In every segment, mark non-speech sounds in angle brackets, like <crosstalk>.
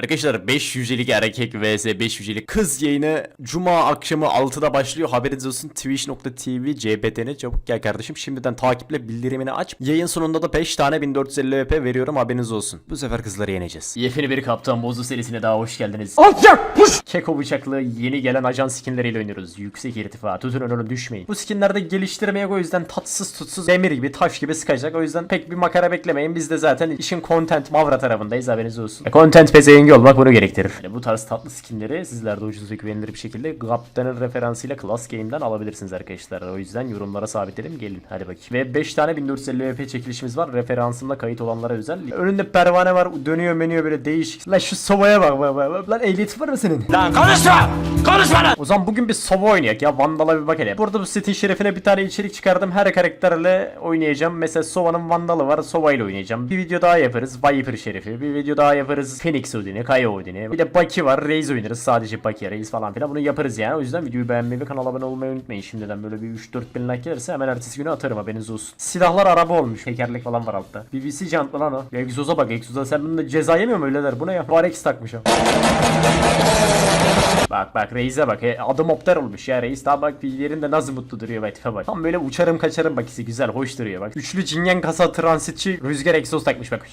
Arkadaşlar 5 yücelik erkek vs 5 yücelik kız yayını Cuma akşamı 6'da başlıyor. Haberiniz olsun twitch.tv cbtn çabuk gel kardeşim. Şimdiden takiple bildirimini aç. Yayın sonunda da 5 tane 1450 VP veriyorum haberiniz olsun. Bu sefer kızları yeneceğiz. Yepyeni bir Kaptan Bozu serisine daha hoş geldiniz. Alçak! Keko bıçaklı yeni gelen ajan skinleriyle oynuyoruz. Yüksek irtifa. Tutun önüne düşmeyin. Bu skinlerde geliştirmeye o yüzden tatsız tutsuz demir gibi taş gibi sıkacak. O yüzden pek bir makara beklemeyin. Biz de zaten işin content mavra tarafındayız haberiniz olsun. E, content pezevengi olmak bunu gerektirir. Yani bu tarz tatlı skinleri sizler de ucuz ve güvenilir bir şekilde Kaptan'ın referansıyla Class Game'den alabilirsiniz arkadaşlar. O yüzden yorumlara sabitledim. Gelin hadi bakayım. Ve 5 tane 1450 VP çekilişimiz var. Referansımda kayıt olanlara özel. Önünde pervane var. Dönüyor menüyor böyle değişik. Lan şu sobaya bak. bak, bak, bak. Lan ehliyeti var mı senin? Lan konuşma! Konuşma lan! O zaman bugün bir sova oynayak ya Vandal'a bir bak hele. Burada bu setin şerefine bir tane içerik çıkardım. Her karakterle oynayacağım. Mesela Sova'nın Vandal'ı var. Sova ile oynayacağım. Bir video daha yaparız. Viper şerefi. Bir video daha yaparız. Phoenix Odin'i, Kaya Odin'i. Bir de Baki var. Reis oynarız. Sadece Baki, Reis falan filan. Bunu yaparız yani. O yüzden videoyu beğenmeyi ve kanala abone olmayı unutmayın. Şimdiden böyle bir 3-4 bin like gelirse hemen ertesi günü atarım haberiniz olsun. Silahlar araba olmuş. Tekerlek falan var altta. BBC jantlı lan o. Egzoza bak egzoza. Sen bunda ceza yemiyor mu öyle der? Bu ne ya? Varex takmış o. Bak bak reise bak he, adım opter olmuş ya reis daha bak bir yerinde nasıl mutlu duruyor bak tipe bak. Tam böyle uçarım kaçarım bakisi güzel hoş duruyor bak. Üçlü cinyen kasa transitçi rüzgar egzoz takmış bak.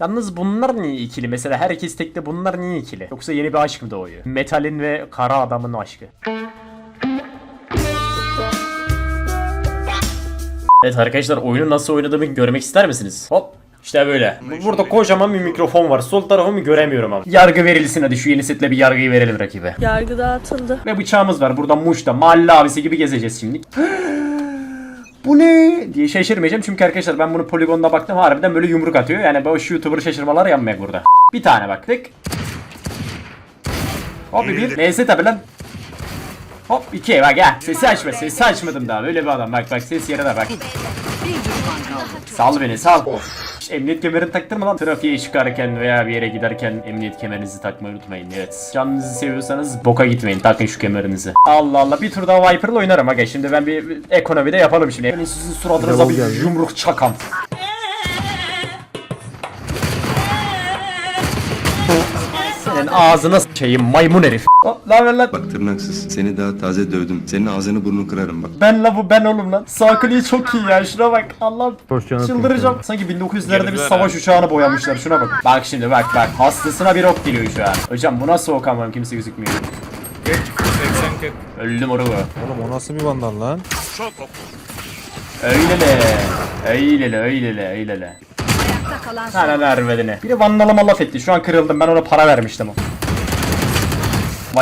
Yalnız bunlar niye ikili mesela herkes tekte bunlar niye ikili? Yoksa yeni bir aşk mı doğuyor? Metalin ve kara adamın aşkı. Evet arkadaşlar oyunu nasıl oynadığımı görmek ister misiniz? Hop işte böyle. Burada kocaman bir mikrofon var. Sol tarafımı göremiyorum ama. Yargı verilsin hadi şu yeni setle bir yargıyı verelim rakibe. Yargı dağıtıldı. Ve bıçağımız var. Buradan Muş'ta mahalle abisi gibi gezeceğiz şimdi. <gasps> Bu ne? diye şaşırmayacağım çünkü arkadaşlar ben bunu poligonda baktım harbiden böyle yumruk atıyor. Yani boş YouTuber şaşırmalar yapmayak burada. Bir tane bak tık. Hop bir. Neyse tabi lan. Hop iki bak ya. Sesi açma sesi açmadım daha. Böyle bir adam bak bak ses yerine bak. Sal beni sal. Şş, Emniyet kemerini taktırma lan. Trafiğe çıkarken veya bir yere giderken emniyet kemerinizi takmayı unutmayın. Evet. Canınızı seviyorsanız boka gitmeyin. Takın şu kemerinizi. Allah Allah. Bir tur daha Viper'la oynarım aga. Şimdi ben bir bir ekonomide yapalım şimdi. Ben sizin suratınıza bir yumruk çakam. Senin ağzına s**eyim maymun herif. Oh, lan ver lan. Bak tırnaksız. Seni daha taze dövdüm. Senin ağzını burnunu kırarım bak. Ben la bu ben oğlum lan. Sakali'yi çok iyi ya şuna bak. Allah çıldıracağım. Sanki 1900'lerde bir savaş uçağını boyamışlar şuna bak. Bak şimdi bak bak. Hastasına bir ok geliyor şu an. Hocam bu nasıl ok amam kimse gözükmüyor. 80 40. Öldüm oru. Oğlum o nasıl bir vandal lan? Çok ok. Öylele. Öylele öylele öylele. Kalan son. Sana vermedine. Biri vandalıma laf etti. Şu an kırıldım. Ben ona para vermiştim o.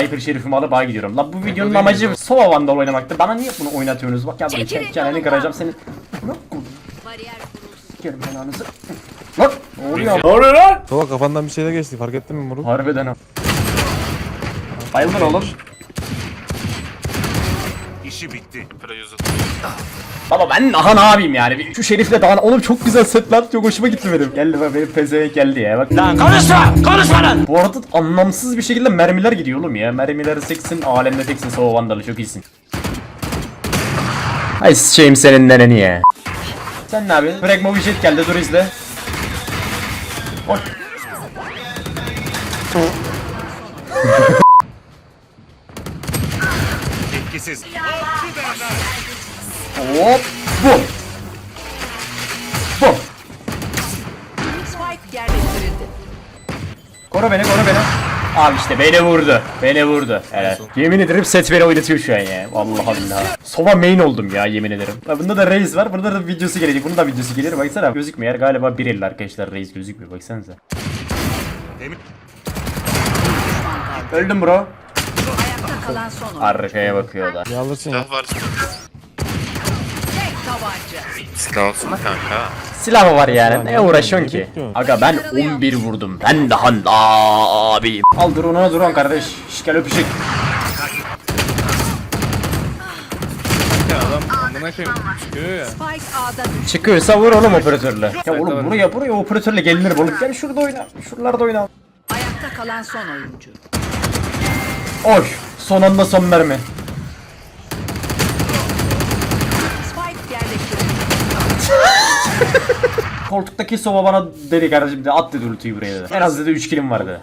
Viper şerifimi alıp ağa gidiyorum. La bu videonun amacı Sova Vandal oynamaktı. Bana niye bunu oynatıyorsunuz? Bak ya böyle Çekilin çek çeneni kıracağım seni. Sikerim belanızı. Lan ne oluyor? Ne oluyor lan? Sola kafandan bir şey de geçti fark ettin mi Muruk? Harbiden ha. Bayıldın oğlum. İşi bitti. Baba ben aha ne yapayım yani? Bir Şu şerifle daha oğlum çok güzel set lan. Çok hoşuma gitti benim. Geldi bak benim pezevenk geldi ya bak. Lan konuşma! Konuşma lan! Bu arada anlamsız bir şekilde mermiler gidiyor oğlum ya. Mermileri seksin, alemde teksin, sova vandalı çok iyisin. Ay sıçayım senin neneni ya. Sen ne yapıyorsun? Pragma Widget geldi dur izle. Oy. <laughs> Etkisiz. Hop. Bum. Bum. Spike yerleştirildi. Koru beni koru beni. Abi işte beni vurdu. Beni vurdu. Evet. Yemin ederim set beni oynatıyor şu an ya. Vallahi billahi. Sova main oldum ya yemin ederim. Ha, Bunda da Reis var. Bunda da videosu gelecek. Bunun da videosu gelir. Baksana gözükmüyor. Galiba 1.50 arkadaşlar Reis gözükmüyor. Baksanıza. Öldüm bro. Kalan son oyun. Arkaya bakıyor da. Ya alırsın ya. Tek tabanca. Silah olsun kanka. Silah var yani? Ne uğraşıyorsun ki? Aga ben 11 vurdum. Ben daha abi. Al drone'una drone kardeş. Şş gel adam amına koyayım. Çıkıyor ya. Çıkıyorsa vur oğlum operatörle. Ya oğlum buraya buraya operatörle gelinir oğlum. Gel şurada oyna. Şuralarda oyna. Ayakta kalan son oyuncu. Oy. Son anda son mermi. Spike yerleştirildi. <laughs> Koltuktaki sova bana dedi kardeşim de at dedi ultiyi buraya dedi. En az dedi 3 kilim var dedi.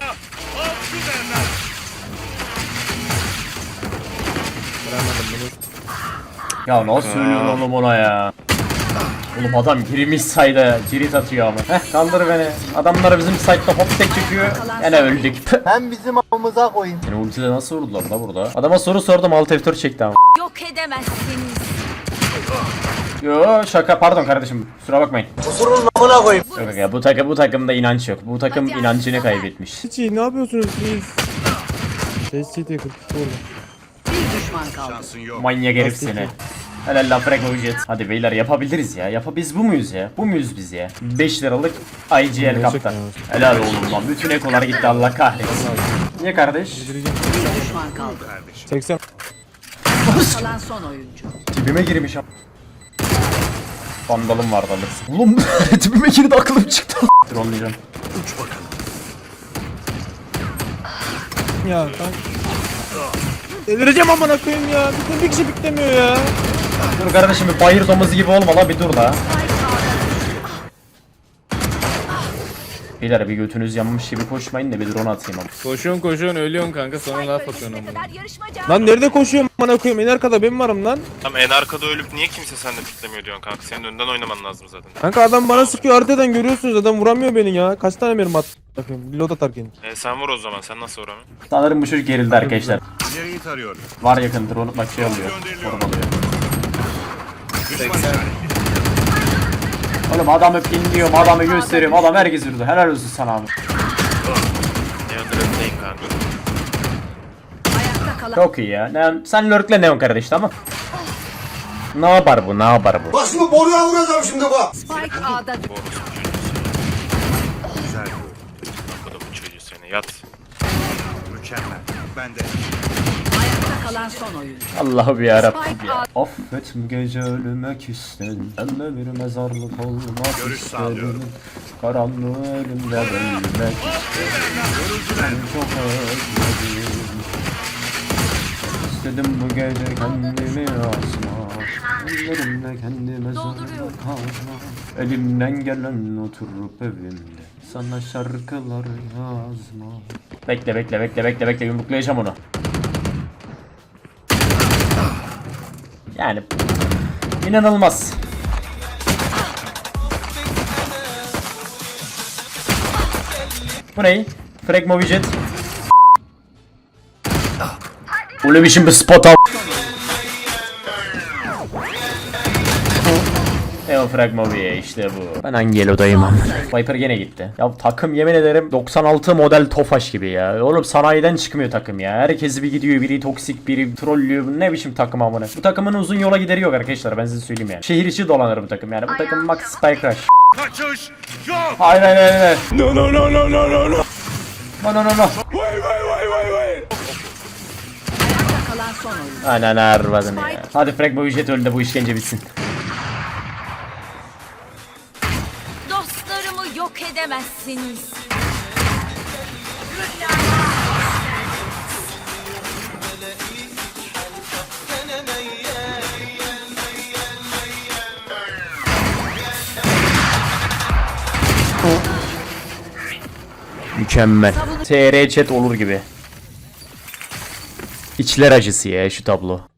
Ya nasıl söylüyorsun oğlum ona ya? Oğlum adam girmiş sayda cirit atıyor ama. Heh kaldır beni. Adamlar bizim site'da hop tek çekiyor. Yine öldük. Sen bizim amımıza koyun. Yani ultide nasıl vurdular la burada? Adama soru sordum alt F4 çekti ama. Yok edemezsiniz. Yo şaka pardon kardeşim kusura bakmayın. Kusurun amına koyayım. Yok ya bu takım bu takımda inanç yok. Bu takım Hadi inancını aslanlar. kaybetmiş. Hiç iyi ne yapıyorsunuz siz? Şey CT 42 vurdu. Bir düşman kaldı. Manyak herif seni. Helal lan frag jet. Hadi beyler yapabiliriz ya. Yapa biz bu muyuz ya? Bu muyuz biz ya? 5 liralık IGL kaptan. Helal oğlum lan. Bütün ekolar gitti Allah kahretsin. Niye kardeş? Bir düşman kaldı. 80 Kalan son oyuncu. Dibime girmiş am. Vandalım vardı alırsın. Oğlum <laughs> dibime girdi aklım çıktı. Trolleyeceğim. ya ben... Delireceğim amına koyayım ya. Bir bir kişi bitlemiyor ya. Dur kardeşim bir bayır domuzu gibi olma la bir dur la. Beyler bir götünüz yanmış gibi koşmayın da bir drone atayım ama. Koşuyorsun koşuyorsun ölüyorsun kanka sonra ne yapıyorsun ama. Lan nerede koşuyorum bana koyayım en arkada benim varım lan. Tam en arkada ölüp niye kimse sende piklemiyor diyorsun kanka senin önden oynaman lazım zaten. Kanka adam bana sıkıyor haritadan görüyorsunuz adam vuramıyor beni ya. Kaç tane mermi at bakayım load atarken. E sen vur o zaman sen nasıl vuramıyorsun? Sanırım bu çocuk gerildi arkadaşlar. İleriyi tarıyorum. Var yakın drone bak şey oluyor. Korun oluyor. 80. Oğlum adamı pinliyorum, adamı gösteriyorum. Adam herkes vurdu. Helal olsun sana abi. Neon lurklayın Çok iyi ya. Neon, sen lurkle Neon kardeş tamam. Ne yapar bu? Ne yapar bu? Bak şimdi boruya vuracağım şimdi bak. Spike A'da düştü. Borusun çocuğusu. Güzel. Kapıda bu çocuğu seni yat. Mükemmel. Ben de kalan son oyuncu. Allah'ım ya. Affet bu gece ölmek istedim. Ben de bir mezarlık olmak istedim. Karanlığı elimde bölmek istedim. Seni çok özledim. İstedim bu gece kendimi asmak. Ellerimle kendime zor kalmak. Elimden gelen oturup evimde. Sana şarkılar yazmak. Bekle bekle bekle bekle bekle yumruklayacağım onu. Yani inanılmaz. Bu ne? Frag Movie Jet. Öyle biçim bir spot al. E o Frag Movie işte bu. Ben hangi elodayım am? Viper gene gitti. Ya takım yemin ederim 96 model Tofaş gibi ya. Oğlum sanayiden çıkmıyor takım ya. Herkes bir gidiyor biri toksik biri trollüyor. Bu ne biçim takım amına. Bu takımın uzun yola gideri yok arkadaşlar ben size söyleyeyim yani. Şehir içi dolanır bu takım yani. Bu takım Max Spike Rush. Kaçış yok. Hayır hayır hayır. hayır. No no no no no no no. No no no no. Ayakta kalan son oyuncu. Anan arvadını ya. Hadi Frag Movie Jet öldü de bu işkence bitsin. Dostlarımı yok edemezsiniz. Mükemmel. TR chat olur gibi. İçler acısı ya şu tablo.